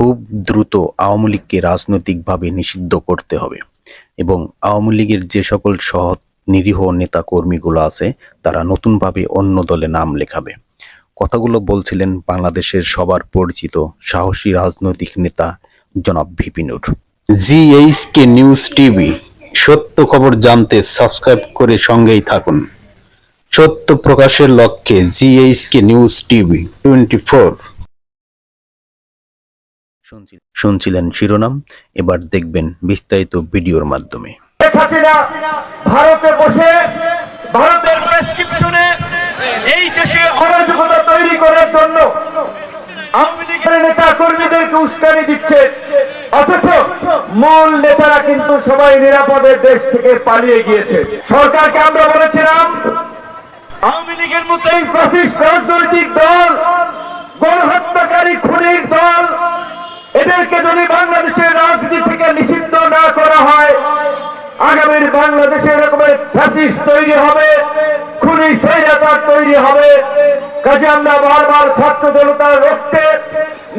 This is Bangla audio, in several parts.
খুব দ্রুত আওয়ামী লীগকে রাজনৈতিকভাবে নিষিদ্ধ করতে হবে। এবং আওয়ামী লীগের যে সকল সৎ, নিরীহ নেতা কর্মীগুলো আছে, তারা নতুনভাবে অন্য দলে নাম লেখাবে। কথাগুলো বলছিলেন বাংলাদেশের সবার পরিচিত সাহসী রাজনৈতিক নেতা জনাব ভিপিনুর জিএইচকে নিউজ টিভি সত্য খবর জানতে সাবস্ক্রাইব করে সঙ্গেই থাকুন। সত্য প্রকাশের লক্ষ্যে GHK news TV twenty four শুনছিলেন শিরোনাম, এবার দেখবেন বিস্তারিত ভিডিওর মাধ্যমে। ভারতে বসে, ভারতের প্রেসক্রিপশনে এই দেশে অরাজকতা তৈরি করার জন্য আওয়ামী লীগের নেতা কর্মীদেরকে উস্কানি দিচ্ছে। অথচ মূল নেতারা কিন্তু সবাই নিরাপদে দেশ থেকে পালিয়ে গিয়েছে। সরকারকে আমরা বলেছিলাম, আওয়ামী লীগের মতো এই রাজনৈতিক দল গণহত্যাকারী হয়, আগামীর বাংলাদেশে এরকমের ফ্যাসিস্ট তৈরি হবে, খুনি স্বৈরাচার তৈরি হবে। কাজে আমরা বারবার ছাত্র জনতার রক্তে,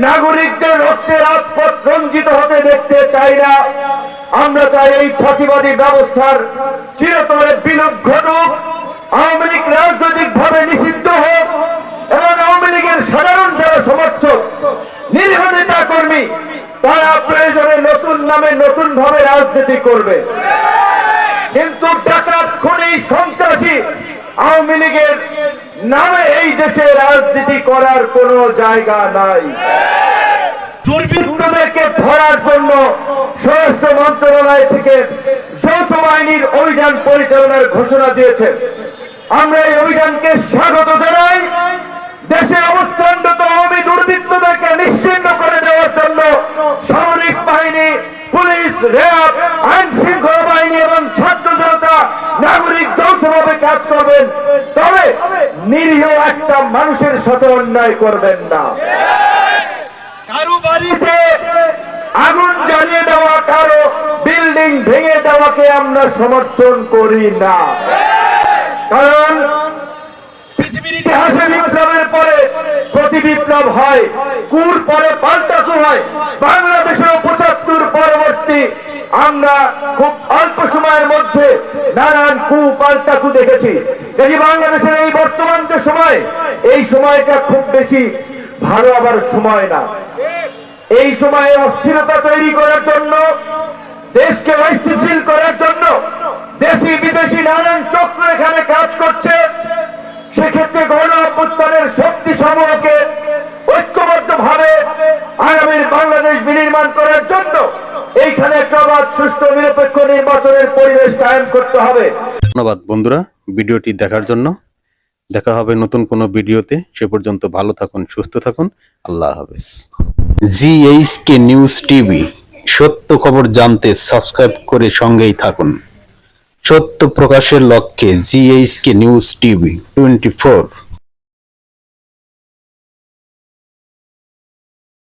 নাগরিকদের রক্তে রাজপথ রঞ্জিত হতে দেখতে চাই না। আমরা চাই এই ফাঁসিবাদী ব্যবস্থার চিরতরে বিলোপ ঘটুক, আওয়ামী লীগ রাজনৈতিক ভাবে নিষিদ্ধ হোক এবং আওয়ামী লীগের সাধারণ যারা সমর্থক, নিরীহ নেতা কর্মী তারা নতুন নামে নতুন ভাবে রাজনীতি করবে। কিন্তু ডাকাত, খুনি, সন্ত্রাসী আওয়ামী লীগের নামে এই দেশে রাজনীতি করার কোনো জায়গা নাই। দুর্বৃত্তদেরকে ধরার জন্য স্বরাষ্ট্র মন্ত্রণালয় থেকে যৌথ বাহিনীর অভিযান পরিচালনার ঘোষণা দিয়েছে। আমরা এই অভিযানকে স্বাগত জানাই। দেশে অবস্থানরত আওয়ামী দুর্বৃত্তদেরকে নিশ্চিন্ন করে দেওয়ার জন্য সামরিক বাহিনী পুলিশ র্যাব, আইন শৃঙ্খলা বাহিনী এবং ছাত্র জনতা নাগরিক যৌথভাবে কাজ করবেন। তবে নিরীহ একটা মানুষের সাথে অন্যায় করবেন না। কারও বাড়িতে আগুন জ্বালিয়ে দেওয়া, কারও বিল্ডিং ভেঙে দেওয়াকে আমরা সমর্থন করি না। কারণ পৃথিবীর ইতিহাসে বিপ্লবের পরে প্রতি বিপ্লব হয়, কুর পরে পাল্টা হয়। বাংলাদেশের পঁচাত্তর পরবর্তী আমরা খুব অল্প সময়ের মধ্যে নানান কু পাল্টা কু দেখেছি। যদি বাংলাদেশের এই বর্তমান যে সময়, এই সময়টা খুব বেশি ভালো আবার সময় না। এই সময়ে অস্থিরতা তৈরি করার জন্য, দেশকে অস্থিতিশীল করার জন্য দেশি বিদেশি নানান চক্র এখানে কাজ করছে সেক্ষেত্রে গণ অভ্যুত্থানের শক্তি সমূহকে ঐক্যবদ্ধ ভাবে আগামীর বাংলাদেশ বিনির্মাণ করার জন্য এইখানে একটা অবাধ সুষ্ঠু নিরপেক্ষ নির্বাচনের পরিবেশ কায়েম করতে হবে। ধন্যবাদ বন্ধুরা ভিডিওটি দেখার জন্য। দেখা হবে নতুন কোনো ভিডিওতে। সে পর্যন্ত ভালো থাকুন সুস্থ থাকুন। আল্লাহ হাফেজ। জিএইচকে নিউজ টিভি সত্য খবর জানতে সাবস্ক্রাইব করে সঙ্গেই থাকুন। সত্য প্রকাশের লক্ষ্যে GHK news TV twenty four